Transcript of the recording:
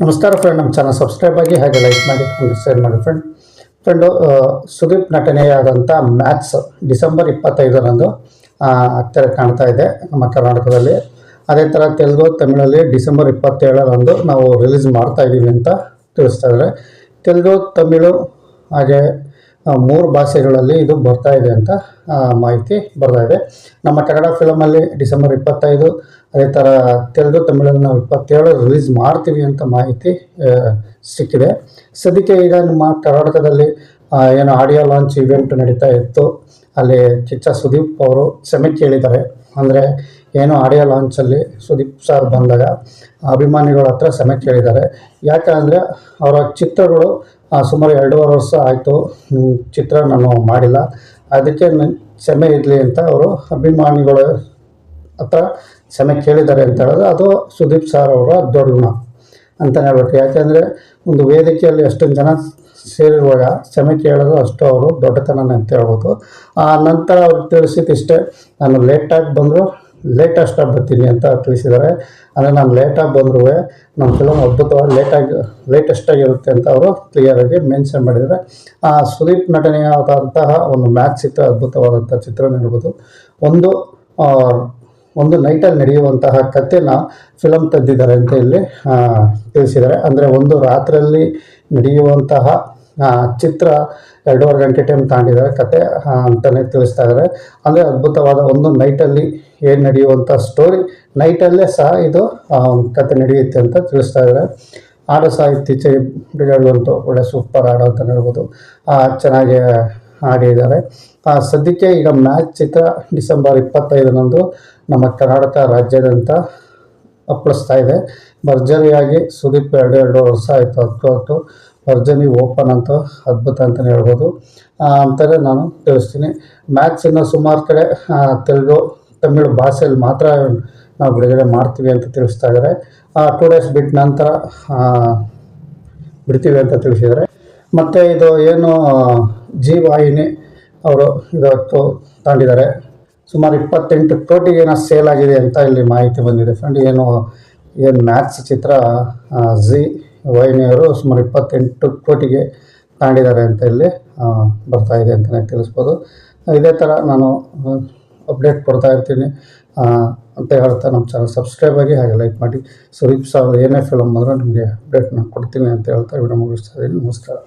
ನಮಸ್ಕಾರ ಫ್ರೆಂಡ್ ನಮ್ಮ channel subscribe ಆಗಿ ಹಾಗೆ ಲೈಕ್ ಮಾಡಿ ಒಂದು ಶೇರ್ ಮಾಡಿ ಫ್ರೆಂಡ್ ಫ್ರೆಂಡು ಸುದೀಪ್ ನಟನೆಯಾದಂಥ ಮ್ಯಾಥ್ಸ್ ಡಿಸೆಂಬರ್ ಇಪ್ಪತ್ತೈದರಂದು ಹತ್ತಿರ ತೆರೆ ಕಾಣ್ತಾ ಇದೆ ನಮ್ಮ ಕರ್ನಾಟಕದಲ್ಲಿ. ಅದೇ ಥರ ತೆಲುಗು, ತಮಿಳಲ್ಲಿ ಡಿಸೆಂಬರ್ ಇಪ್ಪತ್ತೇಳರಂದು ನಾವು ರಿಲೀಸ್ ಮಾಡ್ತಾ ಇದ್ದೀವಿ ಅಂತ ತಿಳಿಸ್ತಾ ಇದ್ದಾರೆ ತೆಲುಗು, ತಮಿಳು ಹಾಗೆ ಮೂರು ಭಾಷೆಗಳಲ್ಲಿ ಇದು ಬರ್ತಾ ಇದೆ ಅಂತ ಮಾಹಿತಿ ಬರ್ತಾ ಇದೆ. ನಮ್ಮ ಕನ್ನಡ ಫಿಲಮಲ್ಲಿ ಡಿಸೆಂಬರ್ ಇಪ್ಪತ್ತೈದು, ಅದೇ ಥರ ತೆಲುಗು ತಮಿಳಲ್ಲಿ ನಾವು ಇಪ್ಪತ್ತೇಳು ರಿಲೀಸ್ ಮಾಡ್ತೀವಿ ಅಂತ ಮಾಹಿತಿ ಸಿಕ್ಕಿದೆ. ಸದ್ಯಕ್ಕೆ ಈಗ ನಮ್ಮ ಕರ್ನಾಟಕದಲ್ಲಿ ಏನು ಆಡಿಯೋ ಲಾಂಚ್ ಇವೆಂಟ್ ನಡೀತಾ ಇತ್ತು. ಅಲ್ಲಿ ಕಿಚ್ಚ ಸುದೀಪ್ ಅವರು ಕ್ಷಮೆ ಕೇಳಿದ್ದಾರೆ. ಅಂದರೆ ಏನು ಆಡಿಯೋ ಲಾಂಚಲ್ಲಿ ಸುದೀಪ್ ಸರ್ ಬಂದಾಗ ಅಭಿಮಾನಿಗಳ ಹತ್ರ ಕ್ಷಮೆ ಕೇಳಿದ್ದಾರೆ. ಯಾಕಂದರೆ ಅವರ ಚಿತ್ರಗಳು ಸುಮಾರು ಎರಡೂವರೆ ವರ್ಷ ಆಯಿತು. ಚಿತ್ರ ನಾನು ಮಾಡಿಲ್ಲ. ಅದಕ್ಕೆ ಕ್ಷಮೆ ಇರಲಿ ಅಂತ ಅವರು ಅಭಿಮಾನಿಗಳ ಹತ್ರ ಕ್ಷಮೆ ಕೇಳಿದ್ದಾರೆ ಅಂತ ಹೇಳಿದ್ರೆ ಅದು ಸುದೀಪ್ ಸರ್ ಅವರ ದೊಡ್ಡ ಗುಣ ಅಂತಲೇ ಹೇಳ್ಬೇಕು. ಯಾಕೆಂದರೆ ಒಂದು ವೇದಿಕೆಯಲ್ಲಿ ಎಷ್ಟೊಂದು ಜನ ಸೇರಿರುವಾಗ ಕ್ಷಮೆ ಕೇಳೋದು ಅಷ್ಟು ಅವರು ದೊಡ್ಡತನ ಅಂತ ಹೇಳ್ಬೋದು. ಆ ನಂತರ ಅವ್ರು ಇಷ್ಟೇ, ನಾನು ಲೇಟಾಗಿ ಬಂದರೂ. ಲೇಟೆಸ್ಟಾಗಿ ಬರ್ತೀನಿ ಅಂತ ತಿಳಿಸಿದ್ದಾರೆ. ಅಂದರೆ ನಾನು ಲೇಟಾಗಿ ಬಂದರೂ ನಮ್ಮ ಫಿಲಮ್ ಅದ್ಭುತವಾಗಿ ಲೇಟಾಗಿ ಲೇಟೆಸ್ಟಾಗಿರುತ್ತೆ ಅಂತ ಅವರು ಕ್ಲಿಯರಾಗಿ ಮೆನ್ಷನ್ ಮಾಡಿದ್ದಾರೆ. ಆ, ಸುದೀಪ್ ನಟನೆಯಾದಂತಹ ಒಂದು ಮ್ಯಾಚ್ ಚಿತ್ರ ಅದ್ಭುತವಾದಂಥ ಚಿತ್ರ ಹೇಳ್ಬೋದು. ಒಂದು ಒಂದು ನೈಟಲ್ಲಿ ನಡೆಯುವಂತಹ ಕಥೆನ ಫಿಲಮ್ ತೆಗೆದಿದ್ದಾರೆ ಅಂತ ಇಲ್ಲಿ ತಿಳಿಸಿದ್ದಾರೆ. ಅಂದರೆ ಒಂದು ರಾತ್ರಿಯಲ್ಲಿ ನಡೆಯುವಂತಹ ಚಿತ್ರ ಎರಡೂವರೆ ಗಂಟೆ ಟೈಮ್ ತಗೊಂಡಿದ್ದಾರೆ ಕತೆ ಅಂತಲೇ ತಿಳಿಸ್ತಾ ಇದ್ದಾರೆ. ಅಂದರೆ ಅದ್ಭುತವಾದ ಒಂದು ನೈಟಲ್ಲಿ ಏನು ನಡೆಯುವಂಥ ಸ್ಟೋರಿ ನೈಟಲ್ಲೇ ಸಹ ಇದು ಕತೆ ನಡೆಯುತ್ತೆ ಅಂತ ತಿಳಿಸ್ತಾ ಇದ್ದಾರೆ. ಹಾಡು ಸಹ ಇತ್ತೀಚೆಗೆ ಒಳ್ಳೆ ಸೂಪರ್ ಹಾಡು ಅಂತ ಹೇಳ್ಬೋದು. ಚೆನ್ನಾಗಿ ಆಡಿದ್ದಾರೆ ಸದ್ಯಕ್ಕೆ ಈಗ ಮ್ಯಾಚ್ ಚಿತ್ರ ಡಿಸೆಂಬರ್ ಇಪ್ಪತ್ತೈದರಂದು ನಮ್ಮ ಕರ್ನಾಟಕ ರಾಜ್ಯಾದ್ಯಂತ ಅಪ್ಪಳಿಸ್ತಾ ಇದೆ. ಭರ್ಜರಿಯಾಗಿ ಸುದೀಪ್ ಎರಡು ಎರಡು ವರ್ಷ ಆಯಿತು, ಹತ್ತು ಹತ್ತು. ಭರ್ಜರಿ ಓಪನ್ ಅಂತ ಅದ್ಭುತ ಅಂತಲೇ ಹೇಳ್ಬೋದು. ಅಂತಲೇ ನಾನು ತಿಳಿಸ್ತೀನಿ. ಮ್ಯಾಥ್ಸನ್ನು ಸುಮಾರು ಕಡೆ ತೆಲುಗು, ತಮಿಳು ಭಾಷೆಯಲ್ಲಿ ಮಾತ್ರ ನಾವು ಬಿಡುಗಡೆ ಮಾಡ್ತೀವಿ ಅಂತ ತಿಳಿಸ್ತಾ ಇದ್ದಾರೆ. ಟೂ ಡೇಸ್ ಬಿಟ್ಟ ನಂತರ ಬಿಡ್ತೀವಿ ಅಂತ ತಿಳಿಸಿದ್ದಾರೆ. ಮತ್ತು ಇದು ಏನು ಜಿ ವಾಹಿನಿ ಅವರು ಇವತ್ತು ತಗೊಂಡಿದ್ದಾರೆ ಸುಮಾರು ಇಪ್ಪತ್ತೆಂಟು ಕೋಟಿಗೆ ಏನೋ ಸೇಲ್ ಆಗಿದೆ ಅಂತ ಇಲ್ಲಿ ಮಾಹಿತಿ ಬಂದಿದೆ. ಫ್ರೆಂಡ್ ಏನು ಏನು ಮ್ಯಾಥ್ಸ್ ಚಿತ್ರ ಜಿ ವಾಹಿನಿಯವರು ಸುಮಾರು ಇಪ್ಪತ್ತೆಂಟು ಕೋಟಿಗೆ ತಾಂಡಿದ್ದಾರೆ ಅಂತ ಇಲ್ಲಿ ಬರ್ತಾ ಇದೆ ಅಂತಲೇ ತಿಳಿಸ್ಬೋದು. ಇದೇ ಥರ ನಾನು ಅಪ್ಡೇಟ್ ಕೊಡ್ತಾ ಇರ್ತೀನಿ. ಅಂತ ಹೇಳ್ತಾ ನಮ್ಮ ಚಾನಲ್ ಸಬ್ಸ್ಕ್ರೈಬ್ ಆಗಿ ಹಾಗೆ ಲೈಕ್ ಮಾಡಿ. ಸುದೀಪ್ ಸರ್ ಏನೇ ಫಿಲಮ್ ಬಂದರೂ ನಿಮಗೆ ಅಪ್ಡೇಟ್ ನಾನು ಕೊಡ್ತೀನಿ ಅಂತ ಹೇಳ್ತಾ ವಿಡಿಯೋ ಮುಗಿಸ್ತಾ ಇದ್ದೀನಿ. ನಮಸ್ಕಾರ.